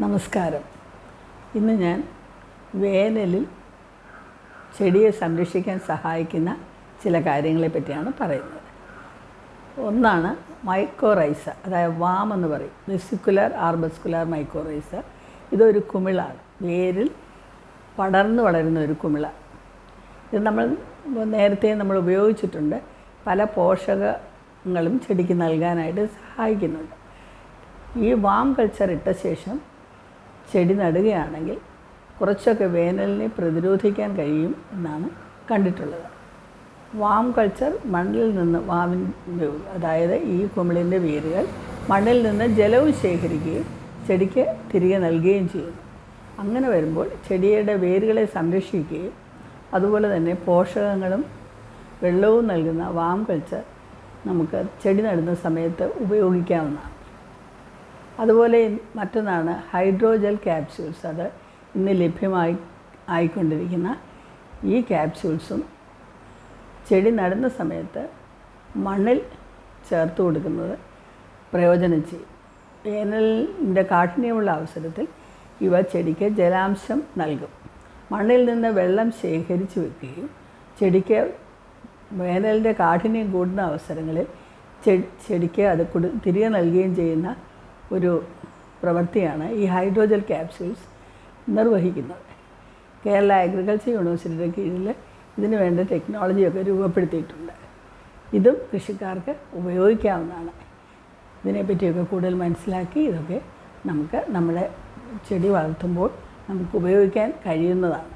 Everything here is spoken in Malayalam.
നമസ്കാരം. ഇന്ന് ഞാൻ വേനലിൽ ചെടിയെ സംരക്ഷിക്കാൻ സഹായിക്കുന്ന ചില കാര്യങ്ങളെ പറ്റിയാണ് പറയുന്നത്. ഒന്നാണ് മൈക്കോറൈസ അതായത് വാം എന്ന് പറയും. വെസിക്കുലർ ആർബസ്കുലർ മൈക്കോറൈസ ഇതൊരു കുമിളാണ്. വേരിൽ പടർന്നു വളരുന്ന ഒരു കുമിള. ഇത് നമ്മൾ നേരത്തെ നമ്മൾ ഉപയോഗിച്ചിട്ടുണ്ട്. പല പോഷകങ്ങളും ചെടിക്ക് നൽകാനായിട്ട് സഹായിക്കുന്നുണ്ട്. ഈ വാം കൾച്ചർ ഇട്ട ശേഷം ചെടി നടുകയാണെങ്കിൽ കുറച്ചൊക്കെ വേനലിനെ പ്രതിരോധിക്കാൻ കഴിയും എന്നാണ് കണ്ടിട്ടുള്ളത്. വാം കൾച്ചർ മണ്ണിൽ നിന്ന് വാമിന്റെ അതായത് ഈ കുമിളിന്റെ വേരുകൾ മണ്ണിൽ നിന്ന് ജലവും ശേഖരിക്കുകയും ചെടിക്ക് തിരികെ നൽകുകയും ചെയ്യുന്നു. അങ്ങനെ വരുമ്പോൾ ചെടിയുടെ വേരുകളെ സംരക്ഷിക്കുകയും അതുപോലെ തന്നെ പോഷകങ്ങളും വെള്ളവും നൽകുന്ന വാം കൾച്ചർ നമുക്ക് ചെടി നടുന്ന സമയത്ത് ഉപയോഗിക്കാവുന്നതാണ്. അതുപോലെ മറ്റൊന്നാണ് ഹൈഡ്രോജൽ ക്യാപ്സ്യൂൾസ്. അത് ഇന്ന് ലഭ്യമായി ആയിക്കൊണ്ടിരിക്കുന്ന ഈ ക്യാപ്സ്യൂൾസും ചെടി നടുന്ന സമയത്ത് മണ്ണിൽ ചേർത്ത് കൊടുക്കുന്നത് പ്രയോജനം ചെയ്യും. വേനലിന്റെ കാഠിന്യമുള്ള അവസരത്തിൽ ഇവ ചെടിക്ക് ജലാംശം നൽകും. മണ്ണിൽ നിന്ന് വെള്ളം ശേഖരിച്ച് വെക്കുകയും ചെടിക്ക് വേനലിന്റെ കാഠിന്യം കൂടുന്ന അവസരങ്ങളിൽ ചെടി ചെടിക്ക് അത് കൊടു തിരികെ നൽകുകയും ചെയ്യുന്ന ഒരു പ്രവൃത്തിയാണ് ഈ ഹൈഡ്രോജൽ ക്യാപ്സ്യൂൾസ് നിർവഹിക്കുന്നത്. കേരള അഗ്രികൾച്ചർ യൂണിവേഴ്സിറ്റിയുടെ കീഴിൽ ഇതിനു വേണ്ട ടെക്നോളജിയൊക്കെ രൂപപ്പെടുത്തിയിട്ടുണ്ട്. ഇതും കൃഷിക്കാർക്ക് ഉപയോഗിക്കാവുന്നതാണ്. ഇതിനെപ്പറ്റിയൊക്കെ കൂടുതൽ മനസ്സിലാക്കി ഇതൊക്കെ നമുക്ക് നമ്മുടെ ചെടി വളർത്തുമ്പോൾ നമുക്ക് ഉപയോഗിക്കാൻ കഴിയുന്നതാണ്.